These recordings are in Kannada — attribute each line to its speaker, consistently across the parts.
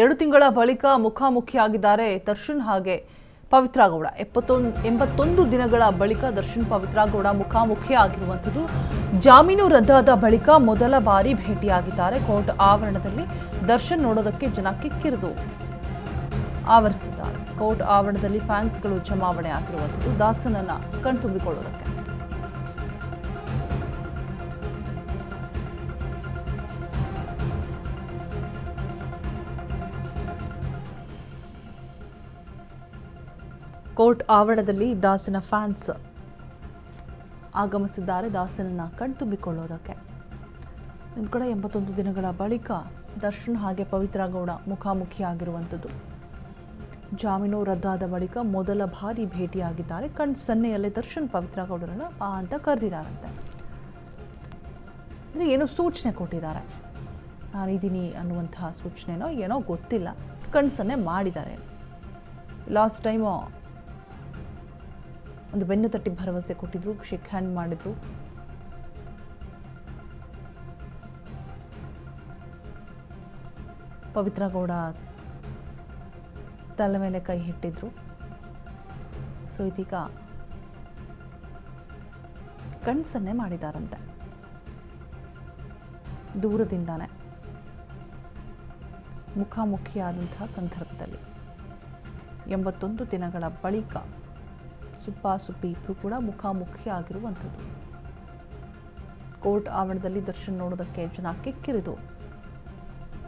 Speaker 1: ಎರಡು ತಿಂಗಳ ಬಳಿಕ ಮುಖಾಮುಖಿಯಾಗಿದ್ದಾರೆ ದರ್ಶನ್ ಹಾಗೆ ಪವಿತ್ರ ಗೌಡ. ಎಪ್ಪತ್ತೊಂದು, ಎಂಬತ್ತೊಂದು ದಿನಗಳ ಬಳಿಕ ದರ್ಶನ್ ಪವಿತ್ರ ಗೌಡ ಮುಖಾಮುಖಿ ಆಗಿರುವಂಥದ್ದು ಜಾಮೀನು ರದ್ದಾದ ಬಳಿಕ ಮೊದಲ ಬಾರಿ ಭೇಟಿಯಾಗಿದ್ದಾರೆ. ಕೋರ್ಟ್ ಆವರಣದಲ್ಲಿ ದರ್ಶನ್ ನೋಡೋದಕ್ಕೆ ಜನ ಕಿಕ್ಕಿರಿದು ಆವರಿಸಿದ್ದಾರೆ. ಕೋರ್ಟ್ ಆವರಣದಲ್ಲಿ ಫ್ಯಾನ್ಸ್ಗಳು ಜಮಾವಣೆ ಆಗಿರುವಂಥದ್ದು. ದಾಸನನ್ನ ಕಣ್ತುಂಬಿಕೊಳ್ಳೋದಕ್ಕೆ. ಕೋರ್ಟ್ ಆವರಣದಲ್ಲಿ ದಾಸನ ಫ್ಯಾನ್ಸ್ ಆಗಮಿಸಿದ್ದಾರೆ. ದಾಸನನ್ನ ಕಣ್ತುಂಬಿಕೊಳ್ಳೋದಕ್ಕೆ. ನಿಮ್ಮ ಕಡೆ ಎಂಬತ್ತೊಂದು ದಿನಗಳ ಬಳಿಕ ದರ್ಶನ್ ಹಾಗೆ ಪವಿತ್ರ ಗೌಡ ಮುಖಾಮುಖಿಯಾಗಿರುವಂಥದ್ದು. ಜಾಮೀನು ರದ್ದಾದ ಬಳಿಕ ಮೊದಲ ಬಾರಿ ಭೇಟಿಯಾಗಿದ್ದಾರೆ. ಕಣ್ ಸನ್ನೆಯಲ್ಲೇ ದರ್ಶನ್ ಪವಿತ್ರ ಗೌಡರನ್ನು ಆ ಅಂತ ಕರೆದಿದ್ದಾರಂತೆ. ಅಂದರೆ ಏನೋ ಸೂಚನೆ ಕೊಟ್ಟಿದ್ದಾರೆ. ನಾನಿದ್ದೀನಿ ಅನ್ನುವಂತಹ ಸೂಚನೆನೋ ಏನೋ ಗೊತ್ತಿಲ್ಲ. ಕಣ್ಸನ್ನೆ ಮಾಡಿದ್ದಾರೆ. ಲಾಸ್ಟ್ ಟೈಮು ಒಂದು ಬೆನ್ನು ತಟ್ಟಿ ಭರವಸೆ ಕೊಟ್ಟಿದ್ರು ಶೇಕ್ ಹ್ಯಾಂಡ್ ಮಾಡಿದ್ರು. ಪವಿತ್ರ ಗೌಡ ತಲೆ ಮೇಲೆ ಕೈ ಇಟ್ಟಿದ್ರು ಸೊ ಇದೀಗ ಕಣ್ಸನ್ನೇ ಮಾಡಿದಾರಂತೆ. ದೂರದಿಂದಾನೆ. ಮುಖಾಮುಖಿಯಾದಂತಹ ಸಂದರ್ಭದಲ್ಲಿ. ಎಂಬತ್ತೊಂದು ದಿನಗಳ ಬಳಿಕ ಸುಪ್ಪಾಸುಪ್ಪಿ ಇಬ್ಬರು ಕೂಡ ಮುಖಾಮುಖಿ ಆಗಿರುವಂಥದ್ದು. ಕೋರ್ಟ್ ಆವರಣದಲ್ಲಿ ದರ್ಶನ್ ನೋಡೋದಕ್ಕೆ ಜನ ಕಿಕ್ಕಿರಿದು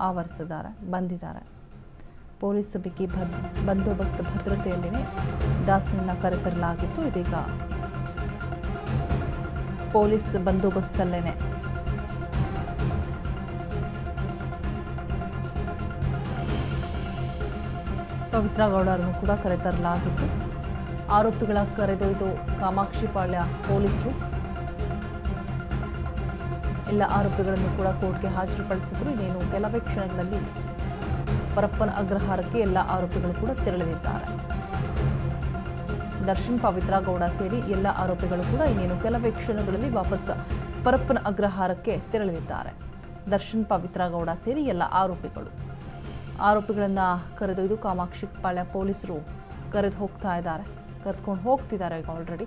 Speaker 1: ಆವರಿಸಿದ್ದಾರೆ, ಬಂದಿದ್ದಾರೆ. ಪೊಲೀಸ್ ಬಿಗಿ ಭದ್, ಬಂದೋಬಸ್ತ್ ಭದ್ರತೆಯಲ್ಲಿನೇ ದಾಸನನ್ನ ಕರೆತರಲಾಗಿತ್ತು ಇದೀಗ. ಪೊಲೀಸ್ ಬಂದೋಬಸ್ತಲ್ಲೇನೆ. ಪವಿತ್ರ ಗೌಡರನ್ನು ಕೂಡ ಕರೆತರಲಾಗಿತ್ತು. ಆರೋಪಿಗಳ ಕರೆದೊಯ್ದು ಕಾಮಾಕ್ಷಿಪಾಳ್ಯ ಪೊಲೀಸರು. ಎಲ್ಲ ಆರೋಪಿಗಳನ್ನು ಕೂಡ ಕೋರ್ಟ್ಗೆ ಹಾಜರುಪಡಿಸಿದ್ರು. ಇನ್ನೇನು ಕೆಲವೇ ಕ್ಷಣಗಳಲ್ಲಿ ಪರಪ್ಪನ ಅಗ್ರಹಾರಕ್ಕೆ ಎಲ್ಲ ಆರೋಪಿಗಳು ಕೂಡ ತೆರಳಲಿದ್ದಾರೆ. ದರ್ಶನ್ ಪವಿತ್ರ ಗೌಡ ಸೇರಿ ಎಲ್ಲ ಆರೋಪಿಗಳು ಕೂಡ ಇನ್ನೇನು ಕೆಲವೇ ಕ್ಷಣಗಳಲ್ಲಿ ವಾಪಸ್ ಪರಪ್ಪನ ಅಗ್ರಹಾರಕ್ಕೆ ತೆರಳಲಿದ್ದಾರೆ. ದರ್ಶನ್ ಪವಿತ್ರ ಗೌಡ ಸೇರಿ ಎಲ್ಲ ಆರೋಪಿಗಳು. ಆರೋಪಿಗಳನ್ನು ಕರೆದೊಯ್ದು ಕಾಮಾಕ್ಷಿ ಪಾಳ್ಯ ಪೊಲೀಸರು ಕರೆದು ಹೋಗ್ತಾ ಇದ್ದಾರೆ. ಕರೆದುಕೊಂಡು ಹೋಗ್ತಿದ್ದಾರೆ ಈಗ ಆಲ್ರೆಡಿ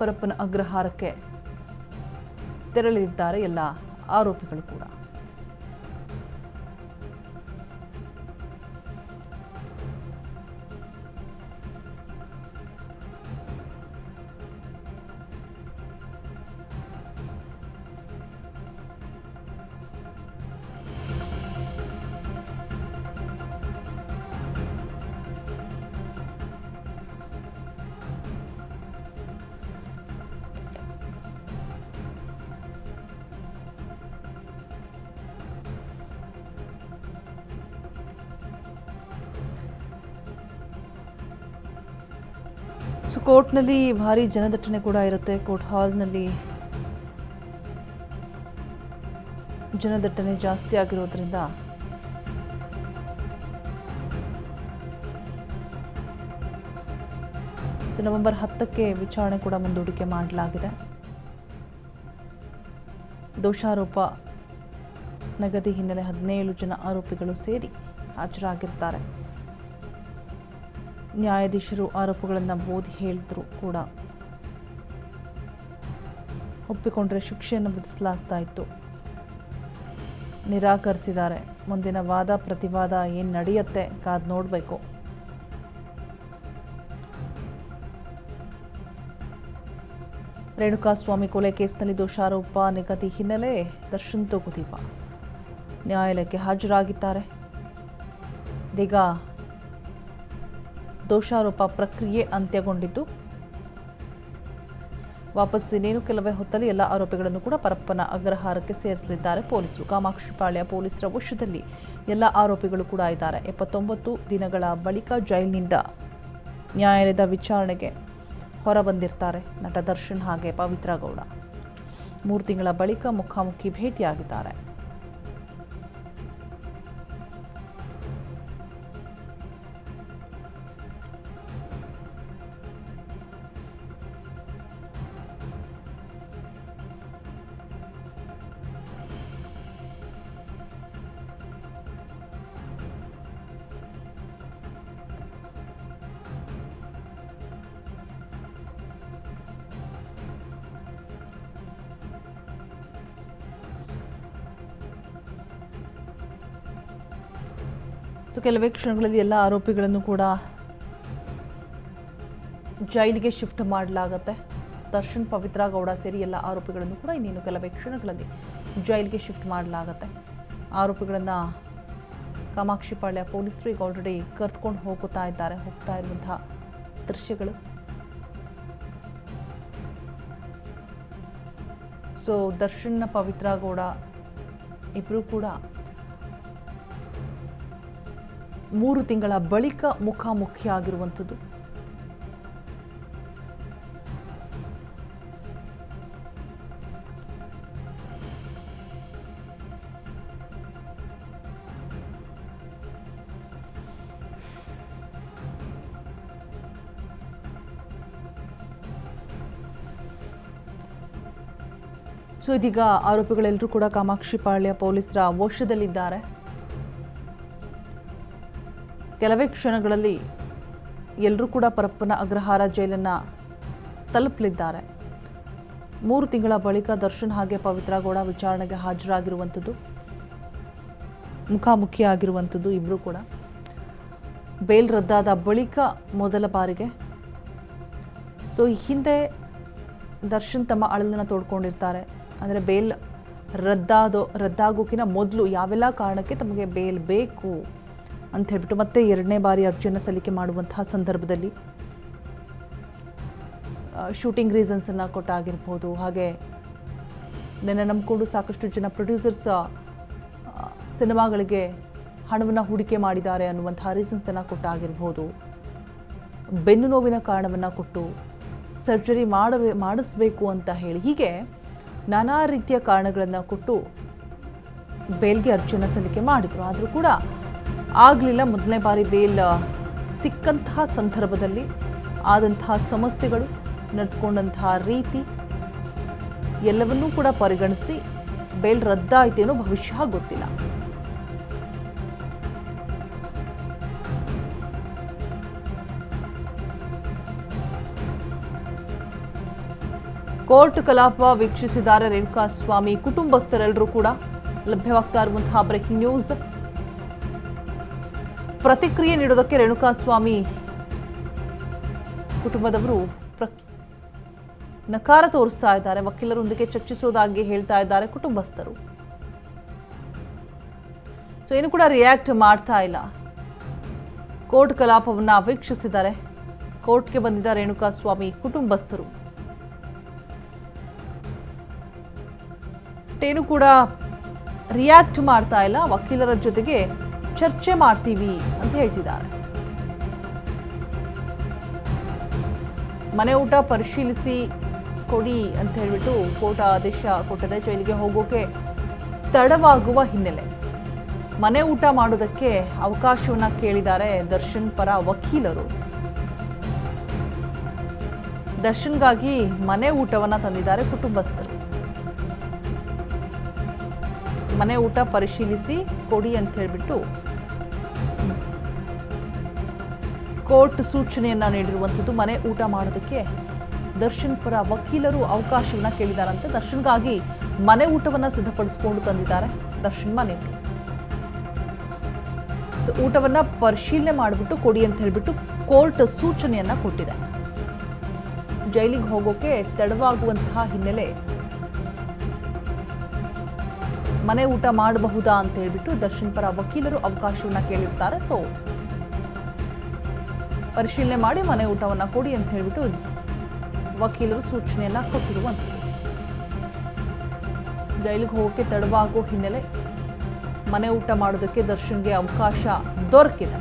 Speaker 1: ಪರಪ್ಪನ ಅಗ್ರಹಾರಕ್ಕೆ ತೆರಳಿದ್ದಾರೆ ಎಲ್ಲ ಆರೋಪಿಗಳು ಕೂಡ. ಸೊ ಕೋರ್ಟ್ನಲ್ಲಿ ಭಾರಿ ಜನದಟ್ಟಣೆ ಕೂಡ ಇರುತ್ತೆ. ಕೋರ್ಟ್ ಹಾಲ್ನಲ್ಲಿ ಜನದಟ್ಟಣೆ ಜಾಸ್ತಿ ಆಗಿರೋದ್ರಿಂದ. ಸೊ ನವೆಂಬರ್ ಹತ್ತಕ್ಕೆ ವಿಚಾರಣೆ ಕೂಡ ಮುಂದೂಡಿಕೆ ಮಾಡಲಾಗಿದೆ. ದೋಷಾರೋಪ ನಗದಿ ಹಿನ್ನೆಲೆ ಹದಿನೇಳು ಜನ ಆರೋಪಿಗಳು ಸೇರಿ ಹಾಜರಾಗಿರ್ತಾರೆ. ನ್ಯಾಯಾಧೀಶರು ಆರೋಪಗಳನ್ನು ಓದಿ ಹೇಳಿದ್ರು ಕೂಡ. ಒಪ್ಪಿಕೊಂಡ್ರೆ ಶಿಕ್ಷೆಯನ್ನು ವಿಧಿಸಲಾಗ್ತಾ ಇತ್ತು. ನಿರಾಕರಿಸಿದ್ದಾರೆ. ಮುಂದಿನ ವಾದ, ಪ್ರತಿವಾದ ಏನು ನಡೆಯುತ್ತೆ ಕಾದು ನೋಡಬೇಕು. ರೇಣುಕಾಸ್ವಾಮಿ ಕೊಲೆ ಕೇಸ್ನಲ್ಲಿ ದೋಷಾರೋಪ, ನಿಗದಿ ಹಿನ್ನೆಲೆ ದರ್ಶನ್ ತೋಗುದೀಪ ನ್ಯಾಯಾಲಯಕ್ಕೆ ಹಾಜರಾಗಿದ್ದಾರೆ. ಇದೀಗ ದೋಷಾರೋಪ ಪ್ರಕ್ರಿಯೆ ಅಂತ್ಯಗೊಂಡಿದ್ದು. ವಾಪಸ್ ಇನ್ನೇನು ಕೆಲವೇ ಹೊತ್ತಲ್ಲಿ ಎಲ್ಲ ಆರೋಪಿಗಳನ್ನು ಕೂಡ ಪರಪ್ಪನ ಅಗ್ರಹಾರಕ್ಕೆ ಸೇರಿಸಲಿದ್ದಾರೆ. ಪೊಲೀಸರು ಕಾಮಾಕ್ಷಿಪಾಳ್ಯ ಪೊಲೀಸರ ವಶದಲ್ಲಿ ಎಲ್ಲ ಆರೋಪಿಗಳು ಕೂಡ ಇದ್ದಾರೆ. ಎಪ್ಪತ್ತೊಂಬತ್ತು ದಿನಗಳ ಬಳಿಕ ಜೈಲಿನಿಂದ ನ್ಯಾಯಾಲಯದ ವಿಚಾರಣೆಗೆ ಹೊರಬಂದಿರ್ತಾರೆ ನಟ ದರ್ಶನ್ ಹಾಗೆ ಪವಿತ್ರ ಗೌಡ. ಮೂರು ತಿಂಗಳ ಬಳಿಕ ಮುಖಾಮುಖಿ ಭೇಟಿಯಾಗಿದ್ದಾರೆ. ಸೊ ಕೆಲವೇ ಕ್ಷಣಗಳಲ್ಲಿ ಎಲ್ಲ ಆರೋಪಿಗಳನ್ನು ಕೂಡ ಜೈಲಿಗೆ ಶಿಫ್ಟ್ ಮಾಡಲಾಗತ್ತೆ. ದರ್ಶನ್, ಪವಿತ್ರ ಗೌಡ ಸೇರಿ ಎಲ್ಲ ಆರೋಪಿಗಳನ್ನು ಕೂಡ ಇನ್ನೇನು ಕೆಲವೇ ಕ್ಷಣಗಳಲ್ಲಿ ಜೈಲಿಗೆ ಶಿಫ್ಟ್ ಮಾಡಲಾಗತ್ತೆ. ಆರೋಪಿಗಳನ್ನು ಕಾಮಾಕ್ಷಿಪಾಳ್ಯ ಪೊಲೀಸರು ಈಗ ಆಲ್ರೆಡಿ ಕರೆದುಕೊಂಡು ಹೋಗುತ್ತಾ ಇದ್ದಾರೆ, ಹೋಗ್ತಾ ಇರುವಂತಹ ದೃಶ್ಯಗಳು. ಸೊ ದರ್ಶನ್, ಪವಿತ್ರ ಗೌಡ ಇಬ್ಬರೂ ಕೂಡ ಮೂರು ತಿಂಗಳ ಬಳಿಕ ಮುಖಾಮುಖಿ ಆಗಿರುವಂಥದ್ದು ಸೊ ಇದೀಗ ಆರೋಪಿಗಳೆಲ್ಲರೂ ಕೂಡ ಕಾಮಾಕ್ಷಿಪಾಳ್ಯ ಪೊಲೀಸರ ವಶದಲ್ಲಿದ್ದಾರೆ. ಕೆಲವೇ ಕ್ಷಣಗಳಲ್ಲಿ ಎಲ್ಲರೂ ಕೂಡ ಪರಪ್ಪನ ಅಗ್ರಹಾರ ಜೈಲನ್ನು ತಲುಪಲಿದ್ದಾರೆ. ಮೂರು ತಿಂಗಳ ಬಳಿಕ ದರ್ಶನ್ ಹಾಗೆ ಪವಿತ್ರ ಗೌಡ ವಿಚಾರಣೆಗೆ ಹಾಜರಾಗಿರುವಂಥದ್ದು ಮುಖಾಮುಖಿ ಆಗಿರುವಂಥದ್ದು ಇಬ್ಬರು ಕೂಡ. ಬೇಲ್ ರದ್ದಾದ ಬಳಿಕ ಮೊದಲ ಬಾರಿಗೆ. ಸೊ ಹಿಂದೆ ದರ್ಶನ್ ತಮ್ಮ ಅಳಲನ್ನು ತೋಡ್ಕೊಂಡಿರ್ತಾರೆ. ಅಂದರೆ ಬೇಲ್ ರದ್ದಾದೋ, ರದ್ದಾಗೋಕಿನ ಮೊದಲು ಯಾವೆಲ್ಲ ಕಾರಣಕ್ಕೆ ತಮಗೆ ಬೇಲ್ ಬೇಕು? ಅಂತ ಹೇಳ್ಬಿಟ್ಟು ಮತ್ತೆ ಎರಡನೇ ಬಾರಿ ಅರ್ಜಿಯನ್ನು ಸಲ್ಲಿಕೆ ಮಾಡುವಂತಹ ಸಂದರ್ಭದಲ್ಲಿ ಶೂಟಿಂಗ್ ರೀಸನ್ಸನ್ನು ಕೊಟ್ಟಾಗಿರ್ಬೋದು. ಹಾಗೆ ನೆನ್ನೆ ನಂಬಿಕೊಂಡು ಸಾಕಷ್ಟು ಜನ ಪ್ರೊಡ್ಯೂಸರ್ಸ್ ಸಿನಿಮಾಗಳಿಗೆ ಹಣವನ್ನು ಹೂಡಿಕೆ ಮಾಡಿದ್ದಾರೆ ಅನ್ನುವಂತಹ ರೀಸನ್ಸನ್ನು ಕೊಟ್ಟಾಗಿರ್ಬೋದು. ಬೆನ್ನು ನೋವಿನ ಕಾರಣವನ್ನು ಕೊಟ್ಟು ಸರ್ಜರಿ ಮಾಡಬೇ ಮಾಡಿಸ್ಬೇಕು ಅಂತ ಹೇಳಿ ಹೀಗೆ ನಾನಾ ರೀತಿಯ ಕಾರಣಗಳನ್ನು ಕೊಟ್ಟು ಬೇಲ್ಗೆ ಅರ್ಜಿಯನ್ನು ಸಲ್ಲಿಕೆ ಮಾಡಿದರು. ಆದರೂ ಕೂಡ ಆಗಲಿಲ್ಲ. ಮೊದಲನೇ ಬಾರಿ ಬೇಲ್ ಸಿಕ್ಕಂತಹ ಸಂದರ್ಭದಲ್ಲಿ ಆದಂತಹ ಸಮಸ್ಯೆಗಳು ನಡೆದುಕೊಂಡಂತಹ ರೀತಿ ಎಲ್ಲವನ್ನೂ ಕೂಡ ಪರಿಗಣಿಸಿ ಬೇಲ್ ರದ್ದಾಯಿತೇನೋ ಭವಿಷ್ಯ ಗೊತ್ತಿಲ್ಲ. ಕೋರ್ಟ್ ಕಲಾಪ ವೀಕ್ಷಿಸಿದ್ದಾರೆ ರೇಣುಕಾ ಸ್ವಾಮಿ ಕುಟುಂಬಸ್ಥರೆಲ್ಲರೂ ಕೂಡ ಲಭ್ಯವಾಗ್ತಾ ಇರುವಂತಹ ಬ್ರೇಕಿಂಗ್ ನ್ಯೂಸ್. ಪ್ರತಿಕ್ರಿಯೆ ನೀಡೋದಕ್ಕೆ ರೇಣುಕಾ ಸ್ವಾಮಿ ಕುಟುಂಬದವರು ನಕಾರ ತೋರಿಸ್ತಾ ಇದ್ದಾರೆ. ವಕೀಲರೊಂದಿಗೆ ಚರ್ಚಿಸೋದಾಗಿ ಹೇಳ್ತಾ ಇದ್ದಾರೆ ಕುಟುಂಬಸ್ಥರು. ಸೊ ಏನು ಕೂಡ ರಿಯಾಕ್ಟ್ ಮಾಡ್ತಾ ಇಲ್ಲ. ಕೋರ್ಟ್ ಕಲಾಪವನ್ನ ವೀಕ್ಷಿಸಿದ್ದಾರೆ. ಕೋರ್ಟ್ಗೆ ಬಂದಿದ್ದ ರೇಣುಕಾ ಸ್ವಾಮಿ ಕುಟುಂಬಸ್ಥರು. ಏನು ಕೂಡ ರಿಯಾಕ್ಟ್ ಮಾಡ್ತಾ ಇಲ್ಲ. ವಕೀಲರ ಜೊತೆಗೆ ಚರ್ಚೆ ಮಾಡ್ತೀವಿ ಅಂತ ಹೇಳ್ತಿದ್ದಾರೆ. ಮನೆ ಊಟ ಪರಿಶೀಲಿಸಿ ಕೊಡಿ ಅಂತ ಹೇಳ್ಬಿಟ್ಟು ಕೋರ್ಟ್ ಆದೇಶ ಕೊಟ್ಟಿದೆ. ಜೈಲಿಗೆ ಹೋಗೋಕೆ ತಡವಾಗುವ ಹಿನ್ನೆಲೆ. ಮನೆ ಊಟ ಮಾಡೋದಕ್ಕೆ ಅವಕಾಶವನ್ನ ಕೇಳಿದ್ದಾರೆ ದರ್ಶನ್ ಪರ ವಕೀಲರು. ದರ್ಶನ್ಗಾಗಿ ಮನೆ ಊಟವನ್ನ ತಂದಿದ್ದಾರೆ ಕುಟುಂಬಸ್ಥರು. ಮನೆ ಊಟ ಪರಿಶೀಲಿಸಿ ಕೊಡಿ ಅಂತ ಹೇಳಿಬಿಟ್ಟು ಕೋರ್ಟ್ ಸೂಚನೆಯನ್ನ ನೀಡಿರುವಂಥದ್ದು ಮನೆ ಊಟ ಮಾಡೋದಕ್ಕೆ ದರ್ಶನ್ ಪರ ವಕೀಲರು ಅವಕಾಶವನ್ನು ಕೇಳಿದಾರಂತೆ. ದರ್ಶನ್ಗಾಗಿ ಮನೆ ಊಟವನ್ನ ಸಿದ್ಧಪಡಿಸಿಕೊಂಡು ತಂದಿದ್ದಾರೆ ದರ್ಶನ್ ಮನೆ. ಸೊ, ಊಟವನ್ನ ಪರಿಶೀಲನೆ ಮಾಡಿಬಿಟ್ಟು ಕೊಡಿ ಅಂತ ಹೇಳಿಬಿಟ್ಟು ಕೋರ್ಟ್ ಸೂಚನೆಯನ್ನ ಕೊಟ್ಟಿದೆ. ಜೈಲಿಗೆ ಹೋಗೋಕೆ ತಡವಾಗುವಂತಹ ಹಿನ್ನೆಲೆ ಮನೆ ಊಟ ಮಾಡಬಹುದಾ ಅಂತ ಹೇಳ್ಬಿಟ್ಟು ದರ್ಶನ್ ಪರ ವಕೀಲರು ಅವಕಾಶವನ್ನ ಕೇಳಿರ್ತಾರೆ. ಸೊ ಪರಿಶೀಲನೆ ಮಾಡಿ ಮನೆ ಊಟವನ್ನ ಕೊಡಿ ಅಂತ ಹೇಳ್ಬಿಟ್ಟು ವಕೀಲರು ಸೂಚನೆಯನ್ನ ಕೊಟ್ಟಿರುವಂಥದ್ದು. ಜೈಲಿಗೆ ಹೋಗೋಕೆ ತಡವಾಗೋ ಹಿನ್ನೆಲೆ ಮನೆ ಊಟ ಮಾಡೋದಕ್ಕೆ ದರ್ಶನ್ಗೆ ಅವಕಾಶ ದೊರಕಿದೆ.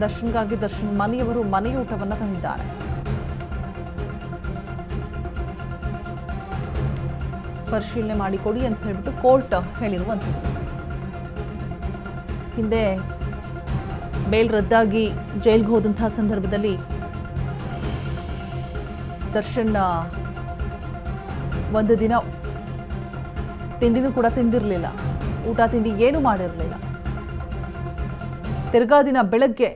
Speaker 1: ದರ್ಶನ್ಗಾಗಿ ದರ್ಶನ್ ಮನೆಯವರು ಮನೆಯೂಟವನ್ನು ತಂದಿದ್ದಾರೆ. ಪರಿಶೀಲನೆ ಮಾಡಿಕೊಡಿ ಅಂತ ಹೇಳ್ಬಿಟ್ಟು ಕೋರ್ಟ್ ಹೇಳಿರುವಂಥದ್ದು. ಹಿಂದೆ ಬೇಲ್ ರದ್ದಾಗಿ ಜೈಲ್ಗೆ ಹೋದಂತಹ ಸಂದರ್ಭದಲ್ಲಿ ದರ್ಶನ್ ಒಂದು ದಿನ ತಿಂಡಿನೂ ಕೂಡ ತಿಂದಿರಲಿಲ್ಲ. ಊಟ ತಿಂಡಿ ಏನೂ ಮಾಡಿರಲಿಲ್ಲ. ತಿರ್ಗಾ ದಿನ ಬೆಳಗ್ಗೆ